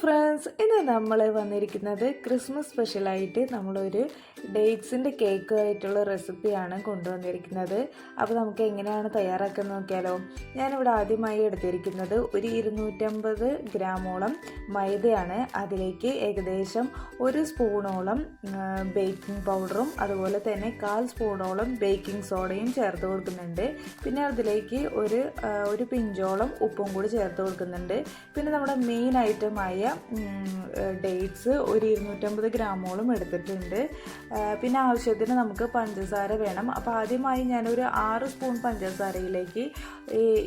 Friends ഇന്ന് നമ്മൾ വന്നിരിക്കുന്നത് ക്രിസ്മസ് സ്പെഷ്യലായിട്ട് നമ്മളൊരു ഡേറ്റ്സിന്റെ കേക്ക് ആയിട്ടുള്ള റെസിപ്പിയാണ് കൊണ്ടുവന്നിരിക്കുന്നത്. അപ്പോൾ നമുക്ക് എങ്ങനെയാണ് തയ്യാറാക്കുന്നത് നോക്കിയാലോ. ഞാനിവിടെ ആദ്യമായി എടുത്തിരിക്കുന്നത് ഒരു ഇരുന്നൂറ്റമ്പത് ഗ്രാമോളം മൈദയാണ്. അതിലേക്ക് ഏകദേശം ഒരു സ്പൂണോളം ബേക്കിംഗ് പൗഡറും അതുപോലെ തന്നെ കാൽ സ്പൂണോളം ബേക്കിംഗ് സോഡയും ചേർത്ത് കൊടുക്കുന്നുണ്ട്. പിന്നെ അതിലേക്ക് ഒരു ഒരു പിഞ്ചോളം ഉപ്പും കൂടി ചേർത്ത് കൊടുക്കുന്നുണ്ട്. പിന്നെ നമ്മുടെ മെയിൻ ഐറ്റമായ ഡേറ്റ്സ് ഒരു ഇരുന്നൂറ്റമ്പത് ഗ്രാമോളം എടുത്തിട്ടുണ്ട്. പിന്നെ ആവശ്യത്തിന് നമുക്ക് പഞ്ചസാര വേണം. അപ്പോൾ ആദ്യമായി ഞാനൊരു ആറ് സ്പൂൺ പഞ്ചസാരയിലേക്ക്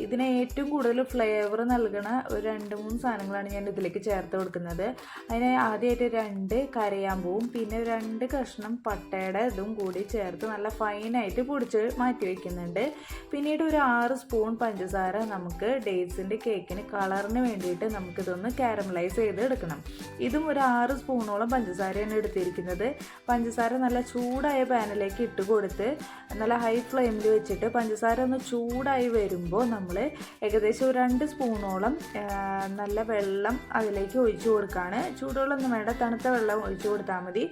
ഇതിന് ഏറ്റവും കൂടുതൽ ഫ്ലേവർ നൽകുന്ന ഒരു രണ്ട് മൂന്ന് സാധനങ്ങളാണ് ഞാൻ ഇതിലേക്ക് ചേർത്ത് കൊടുക്കുന്നത്. അതിന് ആദ്യമായിട്ട് രണ്ട് കരയാമ്പൂവും പിന്നെ രണ്ട് കഷ്ണം പട്ടയുടെ ഇതും കൂടി ചേർത്ത് നല്ല ഫൈനായിട്ട് പൊടിച്ച് മാറ്റി വയ്ക്കുന്നുണ്ട് പിന്നീട് ഒരു ആറ് സ്പൂൺ പഞ്ചസാര നമുക്ക് ഡേറ്റ്സിന്റെ കേക്കിന് കളറിന് വേണ്ടിയിട്ട് നമുക്കിതൊന്ന് കാരമലൈസ് ചെയ്ത് എടുക്കണം ഇതും ഒരു ആറ് സ്പൂണോളം പഞ്ചസാരയാണ് എടുത്തിരിക്കുന്നത്. പഞ്ചസാര നല്ല ചൂടായ പാനിലേക്ക് ഇട്ട് കൊടുത്ത് നല്ല ഹൈ ഫ്ലെയിമിൽ വെച്ചിട്ട് പഞ്ചസാര ഒന്ന് ചൂടായി വരുമ്പോൾ നമ്മൾ ഏകദേശം ഒരു രണ്ട് സ്പൂണോളം നല്ല വെള്ളം അതിലേക്ക് ഒഴിച്ചു കൊടുക്കുകയാണ് ചൂടുവെള്ളമൊന്നും വേണ്ട തണുത്ത വെള്ളം ഒഴിച്ചു കൊടുത്താൽ മതി.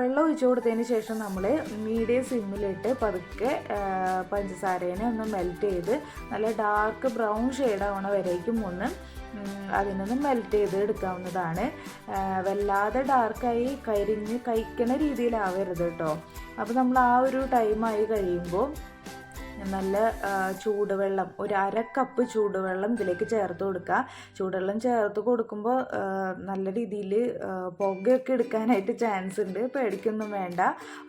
വെള്ളം ഒഴിച്ചു കൊടുത്തതിന് ശേഷം നമ്മൾ മീഡിയം സിമ്മിലിട്ട് പതുക്കെ പഞ്ചസാരേനെ ഒന്ന് മെൽറ്റ് ചെയ്ത് നല്ല ഡാർക്ക് ബ്രൗൺ ഷെയ്ഡ് ആവണ വരേക്കും ഒന്ന് അതിനൊന്നും മെൽറ്റ് ചെയ്ത് എടുക്കാവുന്നതാണ്. വല്ലാതെ ഡാർക്കായി കരിഞ്ഞ് കഴിക്കണ രീതിയിലാവരുത് കേട്ടോ അപ്പോൾ നമ്മൾ ആ ഒരു ടൈമായി കഴിയുമ്പോൾ നല്ല ചൂടുവെള്ളം ഒരു അര കപ്പ് ചൂടുവെള്ളം ഇതിലേക്ക് ചേർത്ത് കൊടുക്കുക. ചൂടുവെള്ളം ചേർത്ത് കൊടുക്കുമ്പോൾ നല്ല രീതിയിൽ പുകയൊക്കെ എടുക്കാനായിട്ട് ചാൻസ് ഉണ്ട്. പേടിക്കൊന്നും വേണ്ട.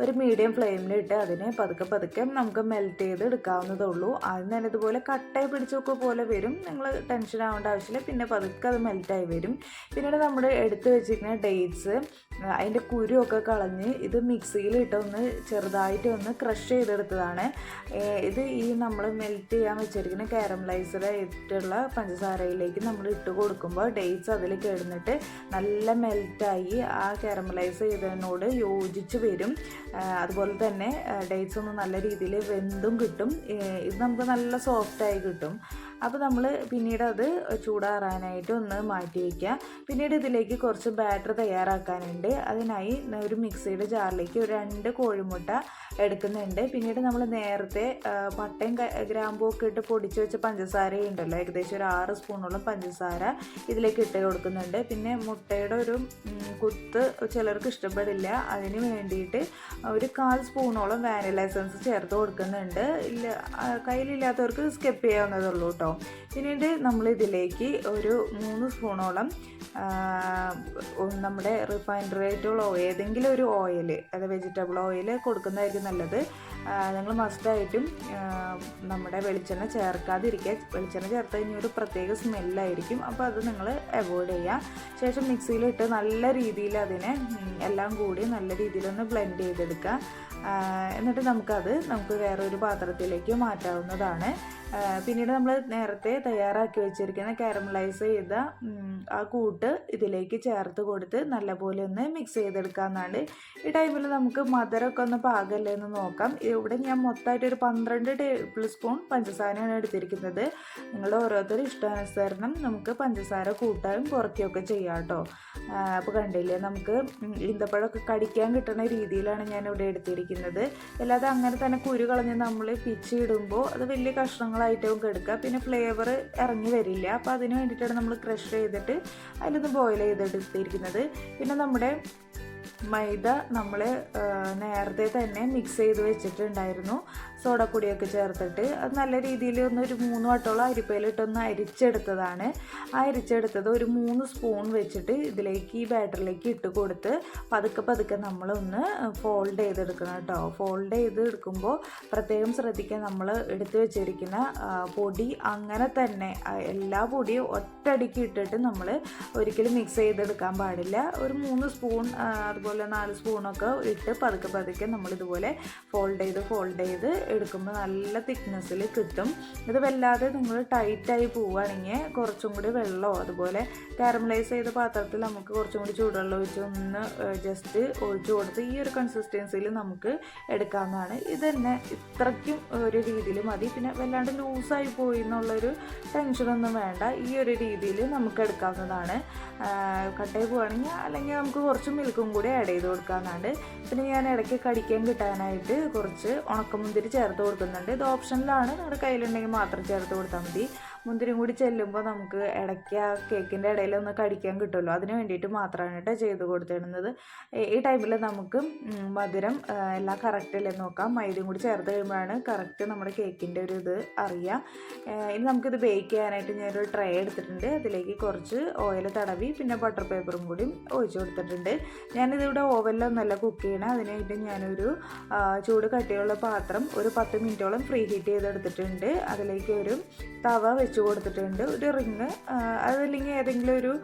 ഒരു മീഡിയം ഫ്ലെയിമിലിട്ട് അതിനെ പതുക്കെ പതുക്കെ നമുക്ക് മെൽറ്റ് ചെയ്ത് എടുക്കാവുന്നതേ ഉള്ളൂ. ആദ്യം തന്നെ ഇതുപോലെ കട്ടയെ പിടിച്ചൊക്കെ പോലെ വരും. നിങ്ങൾ ടെൻഷൻ ആവേണ്ട ആവശ്യമില്ല. പിന്നെ പതുക്കെ അത് മെൽറ്റായി വരും. പിന്നീട് നമ്മൾ എടുത്ത് വെച്ചിരിക്കുന്ന ഡേറ്റ്സ് അതിന്റെ കുരുവൊക്കെ കളഞ്ഞ് ഇത് മിക്സിയിലിട്ട് ഒന്ന് ചെറുതായിട്ട് ഒന്ന് ക്രഷ് ചെയ്തെടുത്തതാണ്. ഏഹ് ഇത് ഈ നമ്മൾ മെൽറ്റ് ചെയ്യാൻ വെച്ചിരിക്കുന്ന കാരമലൈസർ ആയിട്ടുള്ള പഞ്ചസാരയിലേക്ക് നമ്മൾ ഇട്ട് കൊടുക്കുമ്പോൾ ഡേറ്റ്സ് അതിൽ കിടന്നിട്ട് നല്ല മെൽറ്റായി ആ കാരമലൈസ് ചെയ്തതിനോട് യോജിച്ച് വരും. അതുപോലെ തന്നെ ഡേറ്റ്സ് ഒന്ന് നല്ല രീതിയിൽ വെന്തും കിട്ടും. ഇത് നമുക്ക് നല്ല സോഫ്റ്റായി കിട്ടും. അപ്പോൾ നമ്മൾ പിന്നീട് അത് ചൂടാറാനായിട്ട് ഒന്ന് മാറ്റി വയ്ക്കുക പിന്നീട് ഇതിലേക്ക് കുറച്ച് ബാറ്റർ തയ്യാറാക്കാനുണ്ട്. അതിനായി ഒരു മിക്സിയുടെ ജാറിലേക്ക് ഒരു രണ്ട് കോഴിമുട്ട എടുക്കുന്നുണ്ട്. പിന്നീട് നമ്മൾ നേരത്തെ പട്ടയും ഗ്രാമ്പും ഒക്കെ ഇട്ട് പൊടിച്ച് വെച്ച പഞ്ചസാര ഉണ്ടല്ലോ. ഏകദേശം ഒരു ആറ് സ്പൂണോളം പഞ്ചസാര ഇതിലേക്ക് ഇട്ട് കൊടുക്കുന്നുണ്ട്. പിന്നെ മുട്ടയുടെ ഒരു കുത്ത് ചിലർക്ക് ഇഷ്ടപ്പെടില്ല. അതിന് വേണ്ടിയിട്ട് ഒരു കാൽ സ്പൂണോളം വാനില എസൻസ് ചേർത്ത് കൊടുക്കുന്നുണ്ട്. ഇല്ല കയ്യിലില്ലാത്തവർക്ക് സ്കിപ്പ് ചെയ്യാവുന്നതേ ഉള്ളൂ കേട്ടോ. പിന്നീട് നമ്മൾ ഇതിലേക്ക് ഒരു മൂന്ന് സ്പൂണോളം നമ്മുടെ റിഫൈൻഡ് റേറ്റുകളോ ഏതെങ്കിലും ഒരു ഓയിൽ അത് വെജിറ്റബിൾ ഓയിൽ കൊടുക്കുന്നതായിരിക്കും നല്ലത്. നിങ്ങൾ മസ്റ്റായിട്ടും നമ്മുടെ വെളിച്ചെണ്ണ ചേർക്കാതിരിക്കുക. വെളിച്ചെണ്ണ ചേർത്ത് കഴിഞ്ഞാൽ ഒരു പ്രത്യേക സ്മെല്ലായിരിക്കും അപ്പോൾ അത് നിങ്ങൾ അവോയ്ഡ് ചെയ്യുക. ശേഷം മിക്സിയിലിട്ട് നല്ല രീതിയിൽ അതിനെ എല്ലാം കൂടി നല്ല രീതിയിലൊന്ന് ബ്ലെൻഡ് ചെയ്തെടുക്കുക. എന്നിട്ട് നമുക്കത് നമുക്ക് വേറൊരു പാത്രത്തിലേക്ക് മാറ്റാവുന്നതാണ്. പിന്നീട് നമ്മൾ നേരത്തെ തയ്യാറാക്കി വെച്ചിരിക്കുന്ന കാരമലൈസ് ചെയ്ത ആ കൂട്ട് ഇതിലേക്ക് ചേർത്ത് കൊടുത്ത് നല്ലപോലെ ഒന്ന് മിക്സ് ചെയ്തെടുക്കാമെന്നാണ് ഈ ടൈമിൽ നമുക്ക് മധുരമൊക്കെ ഒന്ന് പാകല്ലേ എന്ന് നോക്കാം. ഇവിടെ ഞാൻ മൊത്തമായിട്ട് ഒരു പന്ത്രണ്ട് ടേബിൾ സ്പൂൺ പഞ്ചസാരയാണ് എടുത്തിരിക്കുന്നത്. നിങ്ങൾ ഓരോരുത്തരും ഇഷ്ടാനുസരണം നമുക്ക് പഞ്ചസാര കൂട്ടാനും കുറയ്ക്കുകയൊക്കെ ചെയ്യാം കേട്ടോ. അപ്പോൾ കണ്ടില്ലേ നമുക്ക് ഇന്തപ്പഴമൊക്കെ കടിക്കാൻ കിട്ടുന്ന രീതിയിലാണ് ഞാൻ ഇവിടെ എടുത്തിരിക്കുന്നത്. അല്ലാതെ അങ്ങനെ തന്നെ കുരു കളഞ്ഞ് നമ്മൾ പിച്ചിടുമ്പോൾ അത് വലിയ കഷ്ണങ്ങളായിട്ടും എടുക്കുക. പിന്നെ ഫ്ലേവർ ഇറങ്ങി വരില്ല. അപ്പോൾ അതിന് വേണ്ടിയിട്ടാണ് നമ്മൾ ക്രഷ് ചെയ്തിട്ട് അതിലൊന്ന് ബോയിൽ ചെയ്തെടുത്തിരിക്കുന്നത്. പിന്നെ നമ്മുടെ മൈദ നമ്മൾ നേരത്തെ തന്നെ മിക്സ് ചെയ്ത് വെച്ചിട്ടുണ്ടായിരുന്നു. സോഡപ്പൊടിയൊക്കെ ചേർത്തിട്ട് അത് നല്ല രീതിയിൽ ഒന്ന് ഒരു മൂന്ന് വട്ടോളം അരിപ്പയിലിട്ടൊന്ന് അരിച്ചെടുത്തതാണ്. ആ അരിച്ചെടുത്തത് ഒരു മൂന്ന് സ്പൂൺ വെച്ചിട്ട് ഇതിലേക്ക് ഈ ബാറ്ററിലേക്ക് ഇട്ട് കൊടുത്ത് പതുക്കെ പതുക്കെ നമ്മളൊന്ന് ഫോൾഡ് ചെയ്തെടുക്കണം കേട്ടോ. ഫോൾഡ് ചെയ്ത് എടുക്കുമ്പോൾ പ്രത്യേകം ശ്രദ്ധിക്കുക നമ്മൾ എടുത്തു വെച്ചിരിക്കുന്ന പൊടി അങ്ങനെ തന്നെ എല്ലാ പൊടിയും ഒറ്റടിക്ക് ഇട്ടിട്ട് നമ്മൾ ഒരിക്കലും മിക്സ് ചെയ്തെടുക്കാൻ പാടില്ല. ഒരു മൂന്ന് സ്പൂൺ അതുപോലെ നാല് സ്പൂണൊക്കെ ഇട്ട് പതുക്കെ പതുക്കെ നമ്മളിതുപോലെ ഫോൾഡ് ചെയ്ത് ഫോൾഡ് ചെയ്ത് എടുക്കുമ്പോൾ നല്ല തിക്നെസ്സിൽ കിട്ടും. ഇത് വല്ലാതെ നിങ്ങൾ ടൈറ്റായി പോവുകയാണെങ്കിൽ കുറച്ചും കൂടി വെള്ളമോ അതുപോലെ കാരമലൈസ് ചെയ്ത പാത്രത്തിൽ നമുക്ക് കുറച്ചും കൂടി ചൂടുവെള്ളം ഒഴിച്ച് ഒന്ന് ജസ്റ്റ് ഒഴിച്ചു കൊടുത്ത് ഈ ഒരു കൺസിസ്റ്റൻസിയിൽ നമുക്ക് എടുക്കാവുന്നതാണ്. ഇത് തന്നെ ഇത്രയ്ക്കും ഒരു രീതിയിൽ മതി. പിന്നെ വല്ലാണ്ട് ലൂസായി പോയി എന്നുള്ളൊരു ടെൻഷനൊന്നും വേണ്ട. ഈ ഒരു രീതിയിൽ നമുക്ക് എടുക്കാവുന്നതാണ്. കട്ടായി പോവുകയാണെങ്കിൽ അല്ലെങ്കിൽ നമുക്ക് കുറച്ച് മിൽക്കും കൂടി ആഡ് ചെയ്ത് കൊടുക്കാവുന്നതാണ്. പിന്നെ ഞാൻ ഇടയ്ക്ക് കടിക്കാൻ കിട്ടാനായിട്ട് കുറച്ച് ഉണക്കമുന്തിരി ചേർത്ത് കൊടുക്കുന്നുണ്ട്. ഇത് ഓപ്ഷനിലാണ് നിങ്ങളുടെ കയ്യിലുണ്ടെങ്കിൽ മാത്രം ചേർത്ത് കൊടുത്താൽ മതി. മുന്തിരിയും കൂടി ചെല്ലുമ്പോൾ നമുക്ക് ഇടയ്ക്ക് ആ കേക്കിന്റെ ഇടയിൽ ഒന്ന് കടിക്കാൻ കിട്ടുമല്ലോ. അതിന് വേണ്ടിയിട്ട് മാത്രമാണ് കേട്ടോ ചെയ്ത് കൊടുത്തിടുന്നത് ഈ ടൈമിൽ നമുക്ക് മധുരം എല്ലാം കറക്റ്റ് അല്ലേ നോക്കാം. മൈദയും കൂടി ചേർത്ത് കഴിയുമ്പോഴാണ് കറക്റ്റ് നമ്മുടെ കേക്കിന്റെ ഒരു ഇത് അറിയാം. ഇനി നമുക്കിത് ബേക്ക് ചെയ്യാനായിട്ട് ഞാനൊരു ട്രേ എടുത്തിട്ടുണ്ട്. അതിലേക്ക് കുറച്ച് ഓയിൽ തടവി പിന്നെ ബട്ടർ പേപ്പറും കൂടി ഒഴിച്ചു കൊടുത്തിട്ടുണ്ട്. ഞാനിതിവിടെ ഓവനിലൊന്നല്ല കുക്ക് ചെയ്യണം. അതിനായിട്ട് ഞാനൊരു ചൂട് കട്ടിയുള്ള പാത്രം ഒരു പത്ത് മിനിറ്റോളം ഫ്രീ ഹീറ്റ് ചെയ്തെടുത്തിട്ടുണ്ട്. അതിലേക്ക് ഒരു തവ വെച്ച് കൊടുത്തിട്ടുണ്ട്. ഒരു റിങ്. അതല്ലെങ്കിൽ ഏതെങ്കിലും ഒരു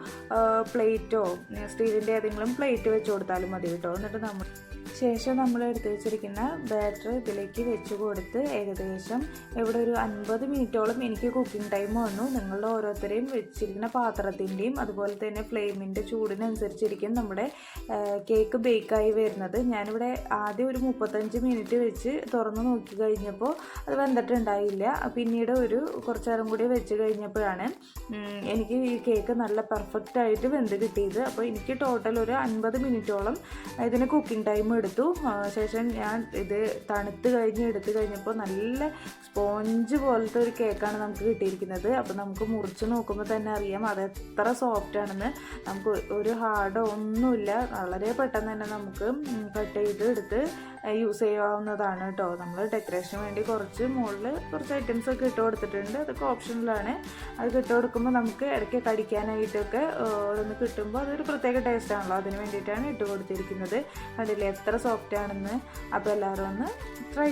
പ്ലേറ്റോ സ്റ്റീലിന്റെ ഏതെങ്കിലും പ്ലേറ്റ് വെച്ച് കൊടുത്താലും മതി കേട്ടോ. എന്നിട്ട് നമ്മൾ ശേഷം നമ്മൾ എടുത്തു വെച്ചിരിക്കുന്ന ബാറ്റർ ഇതിലേക്ക് വെച്ച് കൊടുത്ത് ഏകദേശം ഇവിടെ ഒരു അൻപത് മിനിറ്റോളം എനിക്ക് കുക്കിംഗ് ടൈം വന്നു. നിങ്ങളുടെ ഓരോരുത്തരെയും വെച്ചിരിക്കുന്ന പാത്രത്തിന്റെയും അതുപോലെ തന്നെ ഫ്ലെയിമിന്റെ ചൂടിനനുസരിച്ചിരിക്കും നമ്മുടെ കേക്ക് ബേക്കായി വരുന്നത്. ഞാനിവിടെ ആദ്യം ഒരു മുപ്പത്തഞ്ച് മിനിറ്റ് വെച്ച് തുറന്ന് നോക്കി കഴിഞ്ഞപ്പോൾ അത് വെന്തിട്ടുണ്ടായില്ല. പിന്നീട് ഒരു കുറച്ചേരം കൂടി വെച്ച് കഴിഞ്ഞപ്പോഴാണ് എനിക്ക് ഈ കേക്ക് നല്ല പെർഫെക്റ്റ് ആയിട്ട് വെന്ത് കിട്ടിയത്. അപ്പോൾ എനിക്ക് ടോട്ടൽ ഒരു അൻപത് മിനിറ്റോളം ഇതിന് കുക്കിംഗ് ടൈം എടുത്തു. ശേഷം ഞാൻ ഇത് തണുത്ത് കഴിഞ്ഞ് എടുത്തു കഴിഞ്ഞപ്പോൾ നല്ല സ്പോഞ്ച് പോലത്തെ ഒരു കേക്കാണ് നമുക്ക് കിട്ടിയിരിക്കുന്നത്. അപ്പോൾ നമുക്ക് മുറിച്ച് നോക്കുമ്പോൾ തന്നെ അറിയാം അത് എത്ര സോഫ്റ്റ് ആണെന്ന്. നമുക്ക് ഒരു ഹാർഡോ ഒന്നുമില്ല. വളരെ പെട്ടെന്ന് തന്നെ നമുക്ക് കട്ട് ചെയ്ത് എടുത്ത് യൂസ് ചെയ്യാവുന്നതാണ് കേട്ടോ. നമ്മൾ ഡെക്കറേഷന് വേണ്ടി കുറച്ച് മുകളിൽ കുറച്ച് ഐറ്റംസ് ഒക്കെ ഇട്ട് കൊടുത്തിട്ടുണ്ട്. അതൊക്കെ ഓപ്ഷനിലാണ് അത് ഇട്ട് കൊടുക്കുമ്പോൾ നമുക്ക് ഇടയ്ക്ക് കടിക്കാനായിട്ടൊക്കെ ഓരോന്ന് കിട്ടുമ്പോൾ അതൊരു പ്രത്യേക ടേസ്റ്റ് ആണല്ലോ. അതിന് വേണ്ടിയിട്ടാണ് ഇട്ട് കൊടുത്തിരിക്കുന്നത്. കണ്ടില്ലേ? എത്ര സോഫ്റ്റ് ആണെന്ന്. അപ്പോൾ എല്ലാവരും ഒന്ന് ട്രൈ